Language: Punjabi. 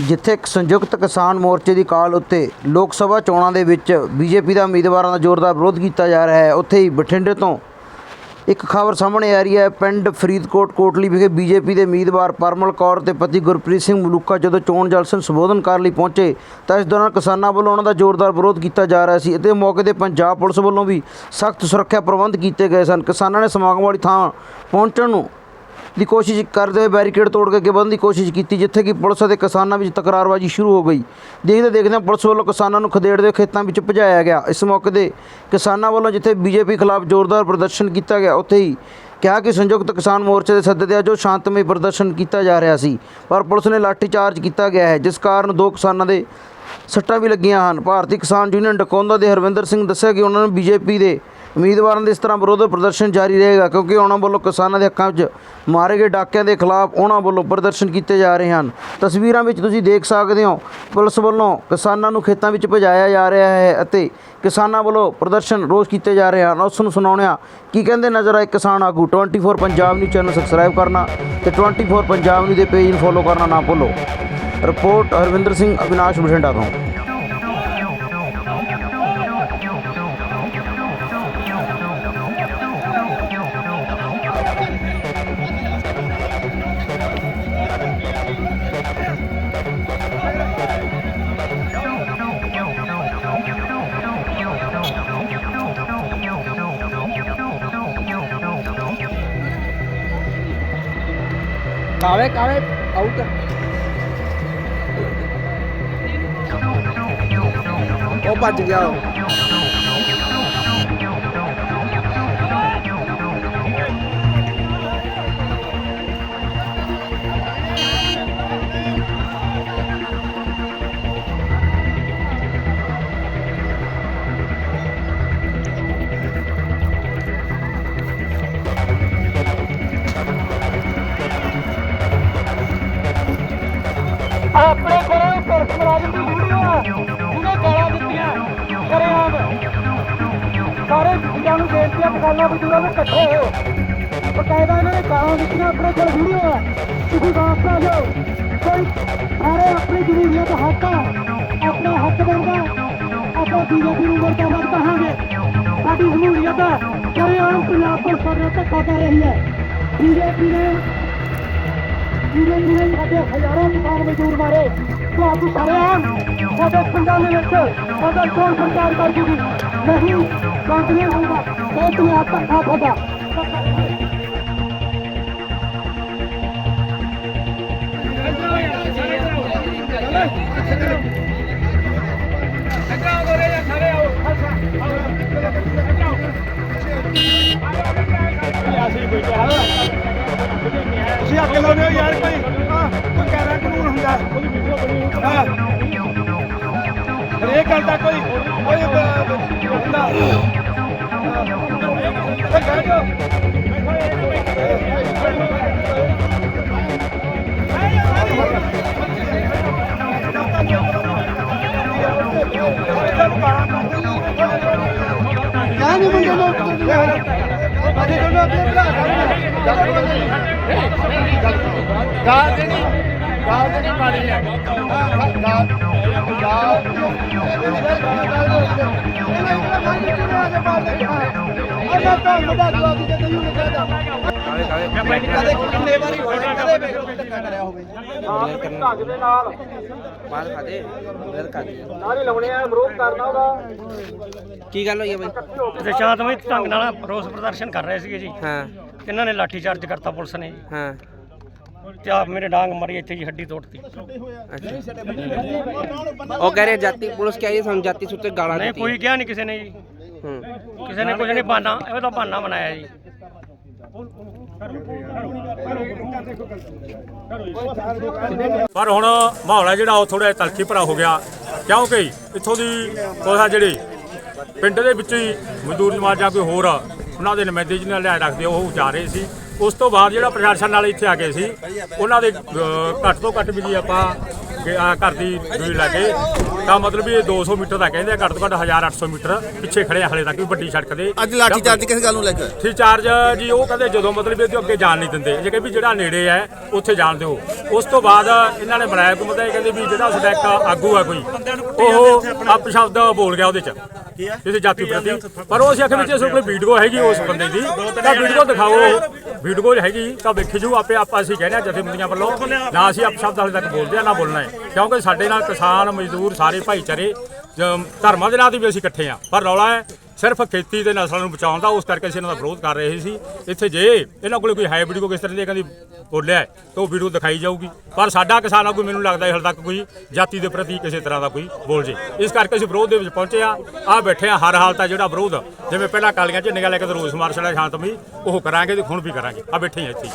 ਜਿੱਥੇ ਸੰਯੁਕਤ ਕਿਸਾਨ ਮੋਰਚੇ ਦੀ ਕਾਲ ਉੱਤੇ ਲੋਕ ਸਭਾ ਚੋਣਾਂ ਦੇ ਵਿੱਚ ਬੀਜੇਪੀ ਦਾ ਉਮੀਦਵਾਰਾਂ ਦਾ ਜ਼ੋਰਦਾਰ ਵਿਰੋਧ ਕੀਤਾ ਜਾ ਰਿਹਾ ਹੈ। ਉੱਥੇ ਹੀ ਬਠਿੰਡੇ ਤੋਂ ਇੱਕ ਖਬਰ ਸਾਹਮਣੇ ਆ ਰਹੀ ਹੈ। ਪਿੰਡ ਫਰੀਦਕੋਟ ਕੋਟਲੀ ਵਿਖੇ ਬੀਜੇਪੀ ਦੇ ਉਮੀਦਵਾਰ ਪਰਮਲ ਕੌਰ ਤੇ ਪਤੀ ਗੁਰਪ੍ਰੀਤ ਸਿੰਘ ਮਲੂਕਾ ਜਦੋਂ ਚੋਣ ਜਲਸਨ ਸੰਬੋਧਨ ਕਰਨ ਲਈ ਪਹੁੰਚੇ ਤਾਂ ਇਸ ਦੌਰਾਨ ਕਿਸਾਨਾਂ ਵੱਲੋਂ ਉਹਨਾਂ ਦਾ ਜ਼ੋਰਦਾਰ ਵਿਰੋਧ ਕੀਤਾ ਜਾ ਰਿਹਾ ਸੀ ਅਤੇ ਮੌਕੇ ਤੇ ਪੰਜਾਬ ਪੁਲਿਸ ਵੱਲੋਂ ਵੀ ਸਖਤ ਸੁਰੱਖਿਆ ਪ੍ਰਬੰਧ ਕੀਤੇ ਗਏ ਸਨ। ਕਿਸਾਨਾਂ ਨੇ ਸਮਾਗਮ ਵਾਲੀ ਥਾਂ ਪਹੁੰਚਣ ਨੂੰ ਦੀ ਕੋਸ਼ਿਸ਼ ਕਰਦੇ ਹੋਏ ਬੈਰੀਕੇਡ ਤੋੜ ਕੇ ਅੱਗੇ ਵਧਣ ਦੀ ਕੋਸ਼ਿਸ਼ ਕੀਤੀ, ਜਿੱਥੇ ਕਿ ਪੁਲਿਸ ਅਤੇ ਕਿਸਾਨਾਂ ਵਿੱਚ ਤਕਰਾਰਬਾਜ਼ੀ ਸ਼ੁਰੂ ਹੋ ਗਈ। ਦੇਖਦੇ ਦੇਖਦੇ ਪੁਲਿਸ ਵੱਲੋਂ ਕਿਸਾਨਾਂ ਨੂੰ ਖਦੇੜਦੇ ਹੋਏ ਖੇਤਾਂ ਵਿੱਚ ਭਜਾਇਆ ਗਿਆ। ਇਸ ਮੌਕੇ ਤੇ ਕਿਸਾਨਾਂ ਵੱਲੋਂ ਜਿੱਥੇ ਬੀਜੇਪੀ ਖਿਲਾਫ ਜ਼ੋਰਦਾਰ ਪ੍ਰਦਰਸ਼ਨ ਕੀਤਾ ਗਿਆ, ਉੱਥੇ ਹੀ ਕਿਹਾ ਕਿ ਸੰਯੁਕਤ ਕਿਸਾਨ ਮੋਰਚੇ ਦੇ ਸੱਦੇ ਤੇ ਜੋ ਸ਼ਾਂਤਮਈ ਪ੍ਰਦਰਸ਼ਨ ਕੀਤਾ ਜਾ ਰਿਹਾ ਸੀ। ਪਰ ਪੁਲਿਸ ਨੇ ਲਾਠੀਚਾਰਜ ਕੀਤਾ ਗਿਆ ਹੈ, ਜਿਸ ਕਾਰਨ ਦੋ ਕਿਸਾਨਾਂ ਦੇ ਸੱਟਾਂ ਵੀ ਲੱਗੀਆਂ ਹਨ। ਭਾਰਤੀ ਕਿਸਾਨ ਯੂਨੀਅਨ ਡਕੌਂਦਾ ਦੇ ਹਰਵਿੰਦਰ ਸਿੰਘ ਦੱਸਿਆ ਕਿ ਉਹਨਾਂ ਨੂੰ ਬੀਜੇਪੀ ਦੇ ਉਮੀਦਵਾਰਾਂ ਦੇ ਇਸ ਤਰ੍ਹਾਂ ਵਿਰੋਧ ਪ੍ਰਦਰਸ਼ਨ ਜਾਰੀ ਰਹੇਗਾ ਕਿਉਂਕਿ ਉਹਨਾਂ ਵੱਲੋਂ ਕਿਸਾਨਾਂ ਦੇ ਹੱਕਾਂ ਵਿੱਚ ਮਾਰੇ ਗਏ ਡਾਕਿਆਂ ਦੇ ਖਿਲਾਫ ਉਹਨਾਂ ਵੱਲੋਂ ਪ੍ਰਦਰਸ਼ਨ ਕੀਤੇ ਜਾ ਰਹੇ ਹਨ। ਤਸਵੀਰਾਂ ਵਿੱਚ ਤੁਸੀਂ ਦੇਖ ਸਕਦੇ ਹੋ, ਪੁਲਿਸ ਵੱਲੋਂ ਕਿਸਾਨਾਂ ਨੂੰ ਖੇਤਾਂ ਵਿੱਚ ਭਜਾਇਆ ਜਾ ਰਿਹਾ ਹੈ ਅਤੇ ਕਿਸਾਨਾਂ ਵੱਲੋਂ ਪ੍ਰਦਰਸ਼ਨ ਰੋਜ਼ ਕੀਤੇ ਜਾ ਰਹੇ ਹਨ। ਉਸ ਨੂੰ ਸੁਣਾਉਣਿਆ ਕੀ ਕਹਿੰਦੇ ਨਜ਼ਰ ਆਏ ਕਿਸਾਨ ਆਗੂ? 24 ਪੰਜਾਬ ਨਿਊਜ਼ ਚੈਨਲ ਸਬਸਕ੍ਰਾਈਬ ਕਰਨਾ ਤੇ 24 ਪੰਜਾਬ ਨਿਊਜ਼ ਦੇ ਪੇਜ ਨੂੰ ਫੋਲੋ ਕਰਨਾ ਨਾ ਭੁੱਲੋ। ਰਿਪੋਰਟ ਹਰਵਿੰਦਰ ਸਿੰਘ ਅਵਿਨਾਸ਼ ਬਠਿੰਡਾ ਤੋਂ। ਕਾਵੇ ਕਾਵੇ ਆਊਟ ਉਹ ਭੱਜ ਗਿਆ ਉਹ। ਪੁਲਿਸ ਦੀ ਵੀਡੀਓ ਆ ਜਿਹਨੇ ਗਾਲਾਂ ਦਿੱਤੀਆਂ ਕਰੇਆਮ ਸਾਰੇ ਜਿੱਦਾਂ ਨੂੰ ਬੇਨਤੀ ਆ, ਕਿਸਾਨਾਂ ਮਜ਼ਦੂਰਾਂ ਨੂੰ ਇਕੱਠੇ ਹੋ। ਬਕਾਇਦਾ ਇਹਨਾਂ ਨੇ ਗਾਲਾਂ ਦਿੱਤੀਆਂ, ਆਪਣੇ ਕੋਲ ਵੀਡੀਓ ਆ। ਤੁਸੀਂ ਵਾਪਸ ਆ ਜਾਓ। ਕੋਈ ਸਾਰੇ ਆਪਣੀ ਜ਼ਮੀਨਾਂ ਦਾ ਹੱਕ ਆ। ਆਪਣਾ ਹੱਕ ਬਣਦਾ। ਆਪਾਂ ਬੀਜੇਪੀ ਨੂੰ ਮੁਰਦਾਬਾਦ ਕਹਾਂਗੇ। ਸਾਡੀ ਸ਼ਮੂਲੀਅਤ ਆ। ਕਰੇਆਮ ਪੰਜਾਬ ਪੁਲਿਸ ਸਾਡੇ ਧੱਕਾ ਕਰ ਰਹੀ ਹੈ। ਬੀਜੇਪੀ ਨੇ ਜਿਹੜੇ ਜਿਹੜੇ ਸਾਡੇ ਹਜ਼ਾਰਾਂ ਕਿਸਾਨ ਮਜ਼ਦੂਰ ਮਾਰੇ। ਤੁਹਾਨੂੰ ਸਾਰਿਆਂ ਸਾਡੇ ਪਿੰਡਾਂ ਦੇ ਵਿੱਚ ਅਗਰ ਕੋਈ ਸਰਕਾਰ ਕਰ ਜੂਗੀ ਨਹੀਂ ਕਾਂਗਰਸ ਹੋਊਗਾ। ਇਹ ਤੁਹਾਨੂੰ ਧੱਕਾ ਤੁਹਾਡਾ। ਤੁਸੀਂ ਅੱਗ ਲਾਉਂਦੇ ਹੋ ਯਾਰ ਕੋਈ ਹਾਂ, ਕੋਈ ਕਾਇਦਾ ਕਾਨੂੰਨ ਹੁੰਦਾ ਹਾਂ ਹਰੇਕ ਗੱਲ ਦਾ ਕੋਈ ਕੋਈ ਹੁੰਦਾ ਹਾਂ। ਬਹਿ ਜਾਓ। ਕਿਆ ਨਹੀਂ ਮੰਗੇ ਲੋਕ ਅਸੀਂ ਤੁਹਾਨੂੰ ਆਪਣੇ ਭਰਾ ਦੇ ਨਹੀਂ ਗਾਲ ਦੇ ਨਹੀਂ ਪਾਣੀ ਹੈ ਗਾਲ ਗਾਲ ਉਹਨਾਂ ਤੋਂ ਕਦੇ ਕਿੰਨੇ ਵਾਰੀ ਕਦੇ ਧੱਕਾ ਕਰਿਆ ਹੋਵੇ ਦੇ ਲਾਉਣੇ ਆ ਵਿਰੋਧ ਕਰਨਾ ਉਹਦਾ ਕੀ ਗੱਲ ਹੋਈ ਹੈ ਬਾਈ? ਤੇ ਸ਼ਾਂਤਮਈ ਢੰਗ ਨਾਲ ਰੋਸ ਪ੍ਰਦਰਸ਼ਨ ਕਰ ਰਹੇ ਸੀਗੇ ਜੀ। ਹਾਂ। ਇਹਨਾਂ ਨੇ ਲਾਠੀ ਚਾਰਜ ਕਰਤਾ ਪੁਲਿਸ ਨੇ ਹਾਂ। ਆਪ ਮੇਰੇ ਡਾਂਗ ਮਾਰੀ ਇੱਥੇ ਜੀ ਹੱਡੀ ਤੋੜਤੀ। ਉਹ ਕਹਿ ਰਹੇ ਜਾਤੀ ਪੁਲਿਸ ਕਹਿ ਰਹੀ ਸਾਨੂੰ ਜਾਤੀ ਸੁੱਤੇ ਗਾਲਾਂ ਨਹੀਂ ਦਿੱਤੀਆਂ। ਕੋਈ ਕਿਹਾ ਨਹੀਂ ਕਿਸੇ ਨੇ ਜੀ। ਹੂੰ। ਕਿਸੇ ਨੇ ਕੁਝ ਨਹੀਂ ਬਹਾਨਾ ਇਹ ਤਾਂ ਬਹਾਨਾ ਬਣਾਇਆ ਜੀ। ਪਰ ਹੁਣ ਮਾਹੌਲ ਹੈ ਜਿਹੜਾ ਉਹ ਥੋੜਾ ਤਲਖੀ ਭਰਾ ਹੋ ਗਿਆ। ਕਿਉਂਕਿ ਇੱਥੋਂ ਦੀ ਕੋਸਾ ਜਿਹੜੀ ਪਿੰਡ ਦੇ ਵਿੱਚ ਹੀ ਮਜ਼ਦੂਰ ਨਵਾਜ਼ ਜਾਂ ਕੋਈ ਹੋਰ ਉਹਨਾਂ ਦੇ ਨੁਮਾਇੰਦੇ ਜਿਹਨਾਂ ਲਿਆ ਰੱਖਦੇ ਉਹ ਜਾ ਰਹੇ ਸੀ। ਉਸ ਤੋਂ ਬਾਅਦ ਜਿਹੜਾ ਪ੍ਰਸ਼ਾਸਨ ਨਾਲ ਇੱਥੇ ਆ ਗਏ ਸੀ ਉਹਨਾਂ ਦੇ ਘੱਟ ਤੋਂ ਘੱਟ ਵੀ ਜੀ ਆਪਾਂ ਕਿ ਘਰ ਦੀ ਦੂਰੀ ਲੱਗੇ ਤਾਂ ਮਤਲਬ ਵੀ ਇਹ 200 ਮੀਟਰ ਦਾ ਕਹਿੰਦੇ ਆ ਘੱਟ ਤੋਂ ਘੱਟ 1800 ਮੀਟਰ ਪਿੱਛੇ ਖੜੇ ਆ ਹਲੇ ਤੱਕ ਵੀ ਵੱਡੀ ਸੜਕ ਦੇ ਅੱਜ ਲਾਠੀ ਚਾਰਜ ਕਿਸ ਗੱਲ ਨੂੰ ਲੈ ਕੇ? ਲਾਠੀ ਚਾਰਜ ਜੀ ਉਹ ਕਹਿੰਦੇ ਜਦੋਂ ਮਤਲਬ ਵੀ ਇਹਦੇ ਅੱਗੇ ਜਾਣ ਨਹੀਂ ਦਿੰਦੇ ਜੇ ਕਿ ਵੀ ਜਿਹੜਾ ਨੇੜੇ ਹੈ ਉੱਥੇ ਜਾਣ ਦਿਓ ਉਸ ਤੋਂ ਬਾਅਦ ਇਹਨਾਂ ਨੇ ਬਣਾਇਆ ਕੋਈ ਮਤਲਬ ਇਹ ਕਹਿੰਦੇ ਵੀ ਜਿਹੜਾ ਸਾਡਾ ਇੱਕ ਆਗੂ ਹੈ ਕੋਈ ਉਹ ਅਪਸ਼ਬਦ ਬੋਲ ਗਿਆ ਉਹਦੇ ਚ ਕਿਸੇ ਜਾਤੀ ਪ੍ਰਤੀ। ਪਰ ਉਹ ਅਸੀਂ ਆਖਿਆ ਵਿੱਚ ਇਸ ਕੋਲ ਵੀਡੀਓ ਹੈਗੀ ਉਸ ਬੰਦੇ ਦੀ ਤਾਂ ਵੀਡੀਓ ਦਿਖਾਓ। ਵੀਡੀਓ ਹੈਗੀ ਤਾਂ ਵੇਖੀ ਜੂ ਆਪੇ ਆਪਾਂ ਅਸੀਂ ਕਹਿੰਦੇ ਆ ਜਥੇਬੰਦੀਆਂ ਵੱਲੋਂ ਨਾ ਅਸੀਂ ਅਪਸ਼ਬਦ ਹਾਲੇ ਤੱਕ ਬੋਲਦੇ ਆ ਨਾ ਬੋਲਣਾ ਹੈ। ਕਿਉਂਕਿ ਸਾਡੇ ਨਾਲ ਕਿਸਾਨ ਮਜ਼ਦੂਰ ਸਾਰੇ ਭਾਈਚਾਰੇ ਜ- ਧਰਮਾਂ ਦੇ ਨਾਂ ਤੇ ਵੀ ਅਸੀਂ ਇਕੱਠੇ ਆ ਪਰ ਰੌਲਾ ਹੈ ਸਿਰਫ ਖੇਤੀ ਦੇ ਨਸਲਾਂ ਨੂੰ ਬਚਾਉਣ ਦਾ, ਉਸ ਕਰਕੇ ਅਸੀਂ ਇਹਨਾਂ ਦਾ ਵਿਰੋਧ ਕਰ ਰਹੇ ਸੀ। ਇੱਥੇ ਜੇ ਇਹਨਾਂ ਕੋਲ ਕੋਈ ਹੈ ਵੀਡੀਓ ਕਿਸ ਤਰ੍ਹਾਂ ਦੀ ਕਹਿੰਦੀ ਬੋਲਿਆ ਤਾਂ ਉਹ ਵੀਡੀਓ ਦਿਖਾਈ ਜਾਊਗੀ। ਪਰ ਸਾਡਾ ਕਿਸਾਨ ਕੋਈ ਮੈਨੂੰ ਲੱਗਦਾ ਹੈ ਹਾਲੇ ਤੱਕ ਕੋਈ ਜਾਤੀ ਦੇ ਪ੍ਰਤੀ ਕਿਸੇ ਤਰ੍ਹਾਂ ਦਾ ਕੋਈ ਬੋਲ ਜੇ। ਇਸ ਕਰਕੇ ਅਸੀਂ ਵਿਰੋਧ ਦੇ ਵਿੱਚ ਪਹੁੰਚੇ ਆ ਆ ਬੈਠੇ ਆ ਹਰ ਹਾਲਤ ਆ ਜਿਹੜਾ ਵਿਰੋਧ। ਜਿਵੇਂ ਪਹਿਲਾਂ ਕਾਲੀਆਂ ਝੰਡੀਆਂ ਲੈ ਕੇ ਤੇ ਰੋਸ ਮਾਰਚ ਸ਼ਾਂਤਮਈ ਉਹ ਕਰਾਂਗੇ ਤੇ ਹੁਣ ਵੀ ਕਰਾਂਗੇ। ਆ ਬੈਠੇ ਆ ਇੱਥੇ